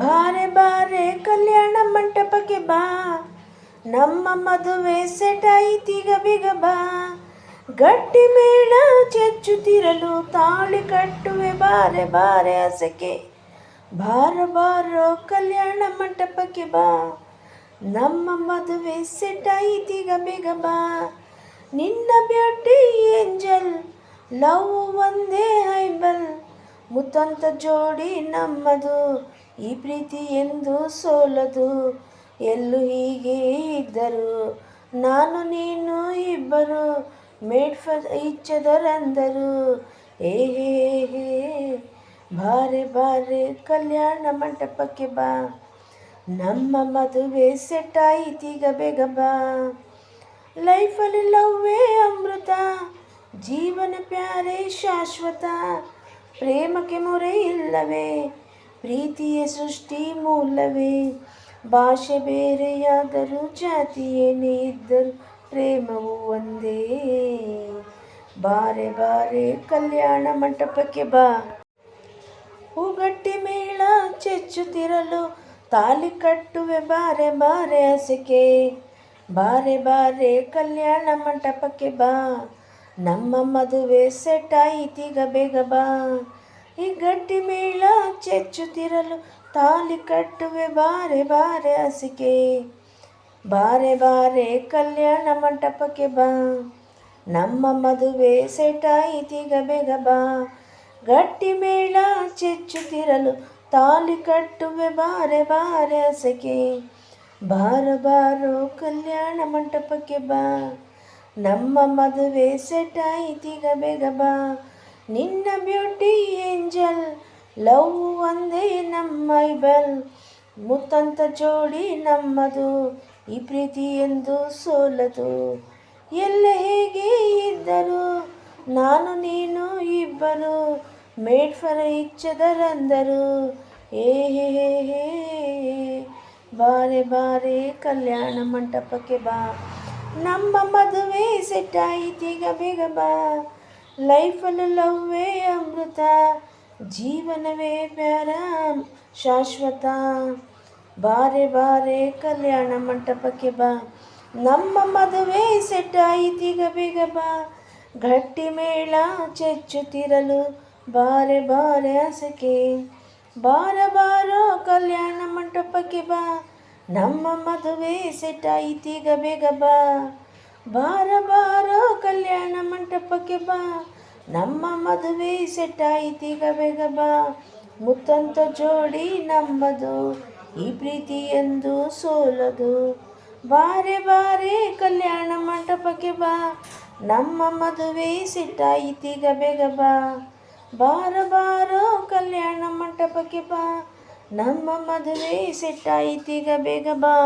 ಬಾರೆ ಬಾರೆ ಕಲ್ಯಾಣ ಮಂಟಪಕ್ಕೆ ಬಾ. ನಮ್ಮ ಮದುವೆ ಸೆಟ್ ಆಯ್ತೀಗ ಬೇಗ ಬಾ. ಗಟ್ಟಿ ಮೇಳ ಚೆಚ್ಚುತ್ತಿರಲು ತಾಳಿ ಕಟ್ಟುವೆ ಬಾರೆ ಬಾರೆ ಹಸಕೆ ಬಾರ ಬಾರೋ ಕಲ್ಯಾಣ ಮಂಟಪಕ್ಕೆ ಬಾ. ನಮ್ಮ ಮದುವೆ ಸೆಟ್ ಆಯ್ತೀಗ ಬೇಗ ಬಾ. ನಿನ್ನ ಬ್ಯಾಟಿ ಏಂಜಲ್ ಲವ್ ಒಂದೇ ಹೈಬಲ್. ಮುತ್ತಂತ ಜೋಡಿ ನಮ್ಮದು ಈ ಪ್ರೀತಿ ಎಂದು ಸೋಲದು. ಎಲ್ಲೂ ಹೀಗೆ ಇದ್ದರು. ನಾನು, ನೀನು ಇಬ್ಬರು ಮೇಡ್ ಫರ್ ಇಚ್ಛದರಂದರು ಏ ಹೇ ಹೇ, ಬಾರೆ ಬಾರೆ ಕಲ್ಯಾಣ ಮಂಟಪಕ್ಕೆ ಬಾ. ನಮ್ಮ ಮದುವೆ ಸೆಟ್ ಆಯ್ತೀಗ ಬೇಗ ಬಾ. ಲೈಫಲ್ಲಿ ಲವ್ವೇ ಅಮೃತ, ಜೀವನ ಪ್ಯಾರೆ ಶಾಶ್ವತ. ಪ್ರೇಮಕ್ಕೆ ಮೊರೆ ಇಲ್ಲವೇ? ಪ್ರೀತಿಯ ಸೃಷ್ಟಿ ಮೂಲವೇ. ಭಾಷೆ ಬೇರೆಯಾದರೂ ಜಾತಿಯೇನೇ ಇದ್ದರೂ ಪ್ರೇಮವು ಒಂದೇ. ಬಾರೆ ಬಾರೆ ಕಲ್ಯಾಣ ಮಂಟಪಕ್ಕೆ ಬಾ. ಹೂಗಟ್ಟಿ ಮೇಳ ಚೆಚ್ಚುತ್ತಿರಲು ತಾಲಿ ಕಟ್ಟುವೆ ಬಾರೆ ಬಾರೆ ಹಸಿಕೆ ಬಾರೆ ಬಾರೆ ಕಲ್ಯಾಣ ಮಂಟಪಕ್ಕೆ ಬಾ. ನಮ್ಮ ಮದುವೆ ಸೆಟ್ ಆಯಿತೀಗ ಬೇಗ ಬಾ. ಈ ಗಟ್ಟಿ ಮೇಳ ಚೆಚ್ಚುತ್ತಿರಲು ತಾಲಿ ಕಟ್ಟುವೆ ಬಾರೆ ಬಾರೆ ಹಸಿಕೆ ಬಾರೆ ಬಾರೆ ಕಲ್ಯಾಣ ಮಂಟಪಕ್ಕೆ ಬಾ ನಮ್ಮ ಮದುವೆ ಸೆಟ್ ಆಯಿತೀಗ ಬೇಗ ಬಾ ಗಟ್ಟಿ ಮೇಳ ಚೆಚ್ಚುತ್ತಿರಲು ತಾಲಿ ಕಟ್ಟುವೆ ಬಾರೆ ಬಾರೆ ಹಸಕೆ ಬಾರ ಬಾರೋ ಕಲ್ಯಾಣ ಮಂಟಪಕ್ಕೆ ಬಾ ನಮ್ಮ ಮದುವೆ ಸೆಟ್ ಆಯ್ತೀಗ ಬೇಗ ಬಾ ನಿನ್ನ ಬ್ಯೂಟಿ ಏಂಜಲ್ ಲವ್ ಒಂದೇ ನಮ್ಮ ಬಲ್ ಮುತ್ತಂತ ಜೋಡಿ ನಮ್ಮದು, ಈ ಪ್ರೀತಿ ಎಂದು ಸೋಲದು. ಎಲ್ಲ ಹೇಗೆ ಇದ್ದರು ನಾನು, ನೀನು ಇಬ್ಬರು ಮೇಡ್ ಫರ್ ಇಚ್ಚದರಂದರು ಏ, ಹೇ ಬಾರೆ ಬಾರೆ ಕಲ್ಯಾಣ ಮಂಟಪಕ್ಕೆ ಬಾ. ನಮ್ಮ ಮದುವೆ ಸೆಟ್ಟಾಯಿತೀಗ ಬೇಗ ಬಾ. ಲೈಫಲ್ಲಿ ಲವ್ವೇ ಅಮೃತ, ಜೀವನವೇ ಪ್ಯಾರ, ಶಾಶ್ವತ. ಬಾರೆ ಬಾರೆ ಕಲ್ಯಾಣ ಮಂಟಪಕ್ಕೆ ಬಾ. ನಮ್ಮ ಮದುವೆ ಸೆಟ್ ಆಯ್ತೀಗ ಬೇಗ ಬಾ ಗಟ್ಟಿ ಮೇಳ ಚೆಚ್ಚುತ್ತಿರಲು ಬಾರೆ ಬಾರೆ ಹಸಕೆ ಬಾರ ಬಾರೋ ಕಲ್ಯಾಣ ಮಂಟಪಕ್ಕೆ ಬಾ. ನಮ್ಮ ಮದುವೆ ಸೆಟ್ ಆಯ್ತೀಗ ಬೇಗ ಬಾ ಬಾರ ಬಾರೋ ಕಲ್ಯಾಣ ಮಂಟಪಕ್ಕೆ ಬಾ. ನಮ್ಮ ಮದುವೆ ಸೆಟ್ ಆಯ್ತೀಗ ಬೇಗ ಬಾ. ಮುತ್ತಂತ ಜೋಡಿ ನಮ್ಮದು ಈ ಪ್ರೀತಿ ಎಂದು ಸೋಲದು. ಬಾರೆ ಬಾರೆ ಕಲ್ಯಾಣ ಮಂಟಪಕ್ಕೆ ಬಾ. ನಮ್ಮ ಮದುವೆ ಸೆಟ್ ಆಯ್ತೀಗ ಬೇಗ ಬಾ. ಬಾರ ಬಾರೋ ಕಲ್ಯಾಣ ಮಂಟಪಕ್ಕೆ ಬಾ. ನಮ್ಮ ಮದುವೆ ಸೆಟ್ ಆಯ್ತೀಗ ಬೇಗ ಬಾ.